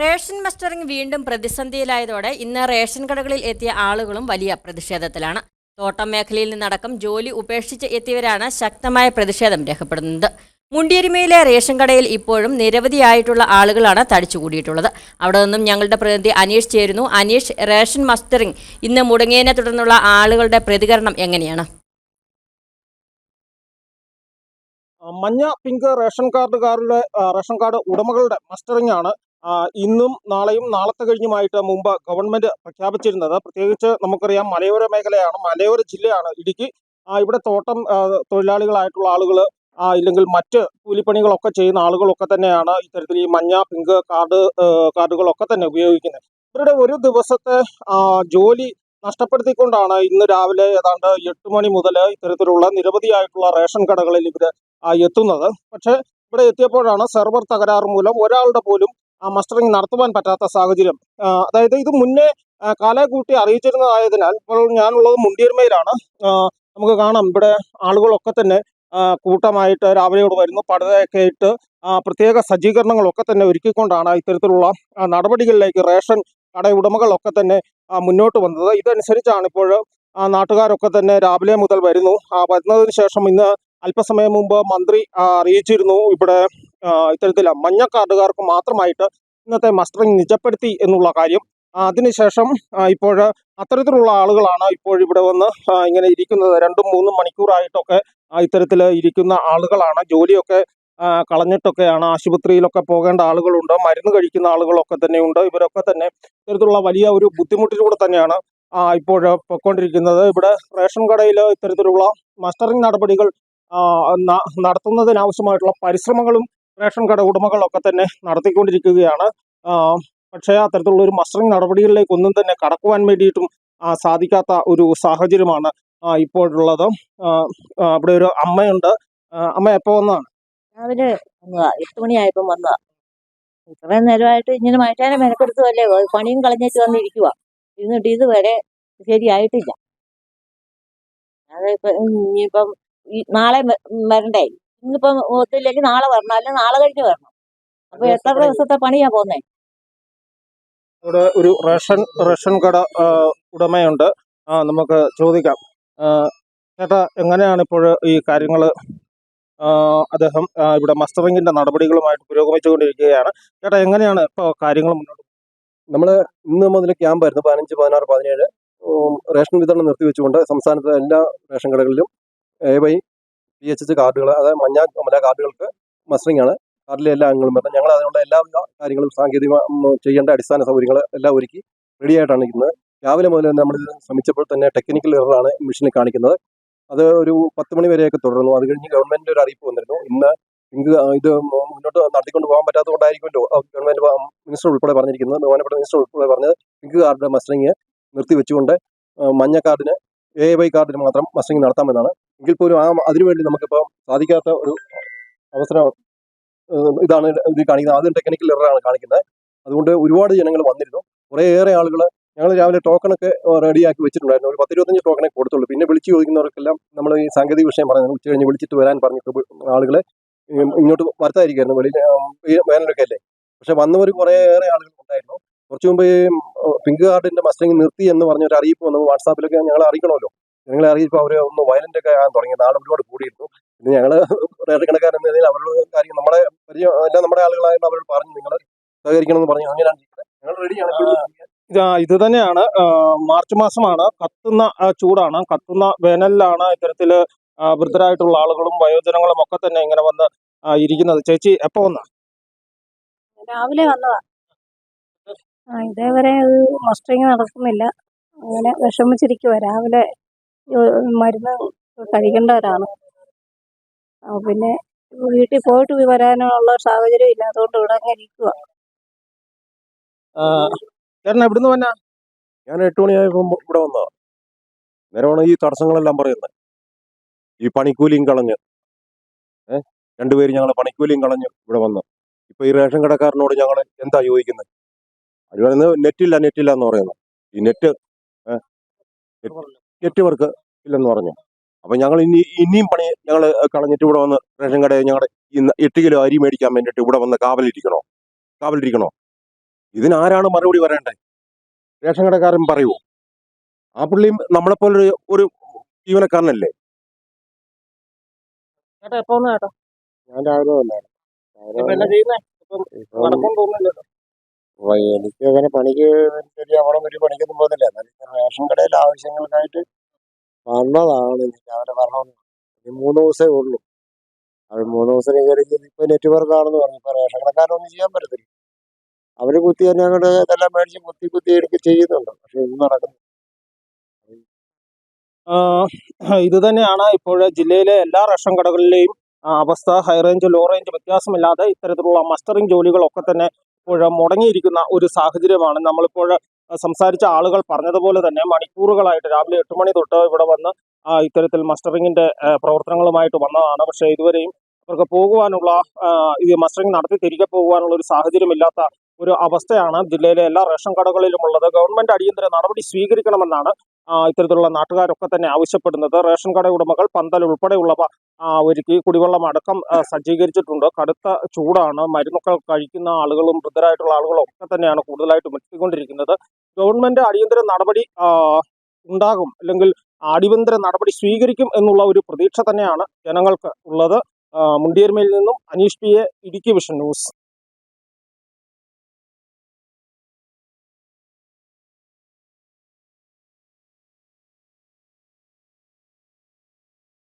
Ration mustering വീണ്ടും പ്രതിസന്ധിയിലായതോടെ ഇന്ന് ration കടകളിൽ എത്തിയ ആളുകളും വലിയ പ്രതിഷേധത്തിലാണ്. തോട്ടം മേഖലയിൽ നിന്നടക്കം ജോലി ഉപേക്ഷിച്ച് എത്തിയവരാണ് ശക്തമായ പ്രതിഷേധം രേഖപ്പെടുന്നത് മുണ്ടിയരിമയിലെ റേഷൻ കടയിൽ ഇപ്പോഴും നിരവധിയായിട്ടുള്ള ആളുകളാണ് തടിച്ചുകൂടിയിട്ടുള്ളത്. അവിടെ നിന്നും ഞങ്ങളുടെ പ്രതിനിധി അനീഷ് ചേരുന്നു. അനീഷ് റേഷൻ മസ്റ്ററിംഗ് ഇന്ന് മുടങ്ങിയതിനെ തുടർന്നുള്ള ആളുകളുടെ പ്രതികരണം എങ്ങനെയാണ്? മഞ്ഞ പിങ്ക് റേഷൻ കാർഡുകാരുടെ റേഷൻ കാർഡ് ഉടമകളുടെ മസ്റ്ററിംഗ് ആണ് ഇന്നും നാളെയും നാളത്തെ കഴിഞ്ഞുമായിട്ട് മുമ്പ് ഗവൺമെന്റ് പ്രഖ്യാപിച്ചിരുന്നത് പ്രത്യേകിച്ച് നമുക്കറിയാം മലയോര മേഖലയാണ് മലയോര ജില്ലയാണ് ഇടുക്കി. ഇവിടെ തോട്ടം തൊഴിലാളികളായിട്ടുള്ള ആളുകൾ ഇല്ലെങ്കിൽ മറ്റ് കൂലിപ്പണികളൊക്കെ ചെയ്യുന്ന ആളുകളൊക്കെ തന്നെയാണ് ഇത്തരത്തിൽ ഈ മഞ്ഞ പിങ്ക് കാർഡ് കാർഡുകളൊക്കെ തന്നെ ഉപയോഗിക്കുന്നത്. ഇവരുടെ ഒരു ദിവസത്തെ ജോലി നഷ്ടപ്പെടുത്തിക്കൊണ്ടാണ് ഇന്ന് രാവിലെ ഏതാണ്ട് എട്ട് മണി മുതൽ ഇത്തരത്തിലുള്ള നിരവധിയായിട്ടുള്ള റേഷൻ കടകളിൽ ഇവർ എത്തുന്നത്. പക്ഷേ ഇവിടെ എത്തിയപ്പോഴാണ് സെർവർ തകരാറ് മൂലം ഒരാളുടെ പോലും ആ മസ്റ്ററിംഗ് നടത്തുവാൻ പറ്റാത്ത സാഹചര്യം. അതായത് ഇത് മുന്നേ കാലേ കൂട്ടി അറിയിച്ചിരുന്നതായതിനാൽ ഇപ്പോൾ ഞാനുള്ളത് മുണ്ടിയർമയിലാണ് നമുക്ക് കാണാം ഇവിടെ ആളുകളൊക്കെ തന്നെ കൂട്ടമായിട്ട് രാവിലെയോട് വരുന്നു. പടുതയൊക്കെ ഇട്ട് പ്രത്യേക സജ്ജീകരണങ്ങളൊക്കെ തന്നെ ഒരുക്കിക്കൊണ്ടാണ് ഇത്തരത്തിലുള്ള നടപടികളിലേക്ക് റേഷൻ കട ഉടമകളൊക്കെ തന്നെ മുന്നോട്ട് വന്നത്. ഇതനുസരിച്ചാണ് ഇപ്പോൾ നാട്ടുകാരൊക്കെ തന്നെ രാവിലെ മുതൽ വരുന്നു. വരുന്നതിന് ശേഷം ഇന്ന് അല്പസമയം മുമ്പ് മന്ത്രി അറിയിച്ചിരുന്നു. ഇവിടെ ഇത്തരത്തിൽ മഞ്ഞ കാർഡുകാർക്ക് മാത്രമായിട്ട് ഇന്നത്തെ മസ്റ്ററിംഗ് നിജപ്പെടുത്തി എന്നുള്ള കാര്യം. അതിനുശേഷം ഇപ്പോൾ അത്തരത്തിലുള്ള ആളുകളാണ് ഇപ്പോൾ ഇവിടെ വന്ന് ഇങ്ങനെ ഇരിക്കുന്നത്. രണ്ടും മൂന്നും മണിക്കൂറായിട്ടൊക്കെ ഇത്തരത്തിൽ ഇരിക്കുന്ന ആളുകളാണ്. ജോലിയൊക്കെ കളഞ്ഞിട്ടൊക്കെയാണ്. ആശുപത്രിയിലൊക്കെ പോകേണ്ട ആളുകളുണ്ട്. മരുന്ന് കഴിക്കുന്ന ആളുകളൊക്കെ തന്നെയുണ്ട്. ഇവരൊക്കെ തന്നെ ഇത്തരത്തിലുള്ള വലിയ ഒരു ബുദ്ധിമുട്ടിലൂടെ തന്നെയാണ് ഇപ്പോൾ പൊയ്ക്കൊണ്ടിരിക്കുന്നത്. ഇവിടെ റേഷൻ കടയിൽ ഇത്തരത്തിലുള്ള മസ്റ്ററിംഗ് നടപടികൾ നടത്തുന്നതിനാവശ്യമായിട്ടുള്ള പരിശ്രമങ്ങളും റേഷൻ കട ഉടമകളൊക്കെ തന്നെ നടത്തിക്കൊണ്ടിരിക്കുകയാണ്. പക്ഷേ അത്തരത്തിലുള്ള ഒരു മസ്റ്ററിംഗ് നടപടികളിലേക്ക് ഒന്നും തന്നെ കടക്കുവാൻ വേണ്ടിയിട്ടും സാധിക്കാത്ത ഒരു സാഹചര്യമാണ് ഇപ്പോഴുള്ളത്. അവിടെ ഒരു അമ്മയുണ്ട്. അമ്മ എപ്പോ വന്നതാണ് രാവിലെ വന്നതാ. എട്ട് മണിയായപ്പം വന്നതാ. ഇത്രയും നേരമായിട്ട് ഇങ്ങനെ മാറ്റാനെ മെനക്കെടുത്തതല്ലേ? പണിയും കളഞ്ഞിട്ട് വന്നിരിക്കുക ഇരുന്നിട്ട് ഇതുവരെ ശരിയായിട്ടില്ല. അതിപ്പം ഇനിയിപ്പം നാളെ വരണ്ടേ? ഇന്നിപ്പം ഒത്തില്ലെങ്കിൽ നാളെ വരണം അല്ലെങ്കിൽ നാളെ കഴിഞ്ഞ് വരണം. അപ്പൊ എത്ര ദിവസത്തെ പണിയാ പോന്നേ? ഇവിടെ ഒരു റേഷൻ റേഷൻ കട ഉടമയുണ്ട്. ആ, നമുക്ക് ചോദിക്കാം. ചേട്ടാ എങ്ങനെയാണ് ഇപ്പോൾ ഈ കാര്യങ്ങൾ അദ്ദേഹം ഇവിടെ മസ്റ്ററിങ്ങിന്റെ നടപടികളുമായിട്ട് പുരോഗമിച്ചുകൊണ്ടിരിക്കുകയാണ്. ചേട്ടാ എങ്ങനെയാണ് ഇപ്പോൾ കാര്യങ്ങൾ മുന്നോട്ട് നമ്മൾ ഇന്ന് മുതൽ ക്യാമ്പായിരുന്നു പതിനഞ്ച് പതിനാറ് പതിനേഴ്. റേഷൻ വിതരണം നിർത്തിവെച്ചുകൊണ്ട് സംസ്ഥാനത്തെ എല്ലാ റേഷൻ കടകളിലും A Y P H H കാർഡുകൾ അതായത് മഞ്ഞ കമല കാർഡുകൾക്ക് മസ്റ്ററിംഗ് ആണ്. കാർഡിലെ എല്ലാ അംഗങ്ങളും വരണം. ഞങ്ങൾ അതിനുള്ള എല്ലാ കാര്യങ്ങളും സാങ്കേതിക ചെയ്യേണ്ട അടിസ്ഥാന സൗകര്യങ്ങൾ എല്ലാം ഒരുക്കി റെഡി ആയിട്ടാണ് ഇരിക്കുന്നത്. രാവിലെ മുതൽ നമ്മൾ ശ്രമിച്ചപ്പോൾ തന്നെ ടെക്നിക്കൽ എററാണ് മെഷീനിൽ കാണിക്കുന്നത്. അത് ഒരു പത്ത് മണി വരെയൊക്കെ തുടർന്നു അത് കഴിഞ്ഞ് ഗവൺമെന്റിന്റെ ഒരു അറിയിപ്പ് വന്നിരുന്നു. ഇന്ന് ആ, ഇത് മുന്നോട്ട് നടത്തിക്കൊണ്ട് പോകാൻ പറ്റാത്തതുകൊണ്ടായിരിക്കുമല്ലോ ഗവൺമെന്റ് മിനിസ്റ്റർ ഉൾപ്പെടെ പറഞ്ഞിരിക്കുന്നത്. ബഹുമാനപ്പെട്ട മിനിസ്റ്റർ ഉൾപ്പെടെ പറഞ്ഞത് പിങ്ക് കാർഡിന്റെ മസ്റ്ററിങ് നിർത്തിവെച്ചുകൊണ്ട് വെച്ചുകൊണ്ട് മഞ്ഞ കാർഡിന് എ വൈ കാർഡിന് മാത്രം മസ്റ്ററിങ് നടത്താമെന്നാണ് എങ്കിൽ പോലും ആ അതിനുവേണ്ടി നമുക്കിപ്പോൾ സാധിക്കാത്ത ഒരു അവസരം ഇതാണ് ഇത് കാണിക്കുന്നത്. ആദ്യം ടെക്നിക്കൽ എററാണ് കാണിക്കുന്നത്. അതുകൊണ്ട് ഒരുപാട് ജനങ്ങൾ വന്നിരുന്നു. കുറേയേറെ ആളുകൾ ഞങ്ങൾ രാവിലെ ടോക്കണൊക്കെ റെഡിയാക്കി വെച്ചിട്ടുണ്ടായിരുന്നു. ഒരു പത്തിരുപത്തഞ്ച് ടോക്കണേ കൊടുത്തുള്ളൂ. പിന്നെ വിളിച്ചു ചോദിക്കുന്നവർക്കെല്ലാം നമ്മൾ ഈ സാങ്കേതിക വിഷയം പറഞ്ഞു ഉച്ച കഴിഞ്ഞ് വിളിച്ചിട്ട് വരാൻ പറഞ്ഞിട്ട് ആളുകളെ ഇങ്ങോട്ട് വരുത്താതിരിക്കായിരുന്നു. വെളിയിൽ വേനലൊക്കെ അല്ലേ? പക്ഷെ വന്നവർ കുറേയേറെ ആളുകൾ ഉണ്ടായിരുന്നു. കുറച്ച് മുമ്പ് ഈ പിങ്ക് കാർഡിന്റെ മസ്റ്റിങ് നിർത്തി എന്ന് പറഞ്ഞ ഒരു അറിയിപ്പ് വന്നു വാട്സാപ്പിലൊക്കെ ഞങ്ങൾ അറിയിക്കണമല്ലോ. ഞങ്ങളെ അറിയിപ്പോൾ അവർ ഒന്ന് വയലന്റ് ഒക്കെ ആകാൻ തുടങ്ങി. നാളെ ഒരുപാട് കൂടിയിരുന്നു. പിന്നെ ഞങ്ങൾ റേഷൻ കണക്കാരെന്ന നിലയിൽ അവരുടെ കാര്യം നമ്മുടെ പരിചയം എല്ലാം നമ്മുടെ ആളുകളായിട്ട് അവരോട് പറഞ്ഞു. നിങ്ങൾ സഹകരിക്കണം എന്ന് പറഞ്ഞു. അങ്ങനെയാണ് ചെയ്യുന്നത് ഞങ്ങൾ റെഡിയാണ് ഇത് ഇത് തന്നെയാണ്. മാർച്ച് മാസമാണ്. കത്തുന്ന ചൂടാണ്. കത്തുന്ന വേനലിലാണ് ഇത്തരത്തിൽ വൃദ്ധരായിട്ടുള്ള ആളുകളും വയോജനങ്ങളും ഒക്കെ തന്നെ ഇങ്ങനെ വന്ന് ഇരിക്കുന്നത്. ചേച്ചി എപ്പോ വന്നാ? രാവിലെ വന്നതാ. ആ ഇതേവരെ മസ്റ്ററിങ് നടക്കുന്നില്ല. അങ്ങനെ വിഷമിച്ചിരിക്കുവാ. രാവിലെ മരുന്ന് കഴിക്കേണ്ടവരാണ്. പിന്നെ വീട്ടിൽ പോയിട്ട് വരാനുള്ള സാഹചര്യം ഇല്ലാത്തതുകൊണ്ട് ഇവിടെ അങ്ങനെ ഇരിക്കുക ചേട്ടൻ എവിടുന്ന് വന്ന? ഞാൻ എട്ട് മണിയായപ്പോൾ ഇവിടെ വന്നതാ. നേരമാണ് ഈ തടസ്സങ്ങളെല്ലാം പറയുന്നത്. ഈ പണിക്കൂലിയും കളഞ്ഞ്. ഏഹ് രണ്ടുപേരും ഞങ്ങളെ പണിക്കൂലിയും കളഞ്ഞ് ഇവിടെ വന്നു. ഇപ്പൊ ഈ റേഷൻ കടക്കാരനോട് ഞങ്ങൾ എന്താ ചോദിക്കുന്നത് അത് പറയുന്നത് നെറ്റില്ല നെറ്റില്ല എന്ന് പറയുന്നത് ഈ നെറ്റ് നെറ്റ്വർക്ക് ഇല്ലെന്ന് പറഞ്ഞു. അപ്പൊ ഞങ്ങൾ ഇനി ഇനിയും പണി ഞങ്ങൾ കളഞ്ഞിട്ട് ഇവിടെ വന്ന് റേഷൻ കടയിൽ ഞങ്ങളുടെ ഇന്ന് എട്ട് കിലോ അരി മേടിക്കാൻ വേണ്ടിയിട്ട് ഇവിടെ വന്ന് കാവലിരിക്കണോ? കാവലിരിക്കണോ? ഇതിനാരാണ് മറുപടി പറയേണ്ടത്? റേഷൻ കടക്കാരൻ പറയുമോ ആ പുള്ളിയും നമ്മളെപ്പോലൊരു ഒരു ജീവനക്കാരനല്ലേ? ചേട്ടാ എപ്പോ വന്നു ചേട്ടാ? ഞാൻ രാവിലെ വന്നായിരുന്നു എനിക്ക് അങ്ങനെ പണിക്ക് വലിയ അവിടെ വലിയ പണിക്കൊന്നും പോകുന്നില്ല. എന്നാലും റേഷൻ കടയിലെ ആവശ്യങ്ങൾക്കായിട്ട് വന്നതാണ്. എനിക്ക് അവരെ പറഞ്ഞു ഇനി മൂന്ന് ദിവസമേ ഉള്ളൂ. അത് മൂന്ന് ദിവസം കയറി ഇപ്പൊ നെറ്റ്വർക്ക് ആണെന്ന് പറഞ്ഞു. ഇപ്പൊ റേഷൻ കടക്കാരൊന്നും ചെയ്യാൻ പറ്റത്തില്ല. അവർ കുത്തി തന്നെ അങ്ങോട്ട് ഇതെല്ലാം മേടിച്ച് കുത്തി കുത്തി എടുക്ക ചെയ്യുന്നുണ്ട്. പക്ഷെ ഒന്നും നടക്കുന്നു ഇത് തന്നെയാണ് ഇപ്പോൾ ജില്ലയിലെ എല്ലാ റേഷൻ കടകളിലെയും അവസ്ഥ. ഹൈ റേഞ്ച് ലോ റേഞ്ച് വ്യത്യാസമില്ലാതെ ഇത്തരത്തിലുള്ള മസ്റ്ററിംഗ് ജോലികളൊക്കെ തന്നെ ഇപ്പോൾ മുടങ്ങിയിരിക്കുന്ന ഒരു സാഹചര്യമാണ്. നമ്മളിപ്പോൾ സംസാരിച്ച ആളുകൾ പറഞ്ഞതുപോലെ തന്നെ മണിക്കൂറുകളായിട്ട് രാവിലെ എട്ട് മണി തൊട്ട് ഇവിടെ വന്ന് ഇത്തരത്തിൽ മസ്റ്ററിങ്ങിന്റെ പ്രവർത്തനങ്ങളുമായിട്ട് വന്നതാണ്. പക്ഷേ ഇതുവരെയും അവർക്ക് പോകുവാനുള്ള ഈ മസ്റ്ററിംഗ് നടത്തി തിരികെ പോകുവാനുള്ള ഒരു സാഹചര്യമില്ലാത്ത ഒരു അവസ്ഥയാണ് ജില്ലയിലെ എല്ലാ റേഷൻ കടകളിലും ഉള്ളത്. ഗവൺമെന്റ് അടിയന്തര നടപടി സ്വീകരിക്കണമെന്നാണ് ഇത്തരത്തിലുള്ള നാട്ടുകാരൊക്കെ തന്നെ ആവശ്യപ്പെടുന്നത്. റേഷൻ കട ഉടമകൾ പന്തൽ ഉൾപ്പെടെയുള്ളവ ഒരുക്കി കുടിവെള്ളം അടക്കം സജ്ജീകരിച്ചിട്ടുണ്ട്. കടുത്ത ചൂടാണ്. മരുന്നൊക്കെ കഴിക്കുന്ന ആളുകളും വൃദ്ധരായിട്ടുള്ള ആളുകളും ഒക്കെ തന്നെയാണ് കൂടുതലായിട്ടും എത്തിക്കൊണ്ടിരിക്കുന്നത്. ഗവൺമെന്റ് അടിയന്തര നടപടി ഉണ്ടാകും. അല്ലെങ്കിൽ അടിയന്തര നടപടി സ്വീകരിക്കും എന്നുള്ള ഒരു പ്രതീക്ഷ തന്നെയാണ് ജനങ്ങൾക്ക് ഉള്ളത്. മുണ്ടിയർമയിൽ നിന്നും Aneesh P A Idukki vision news.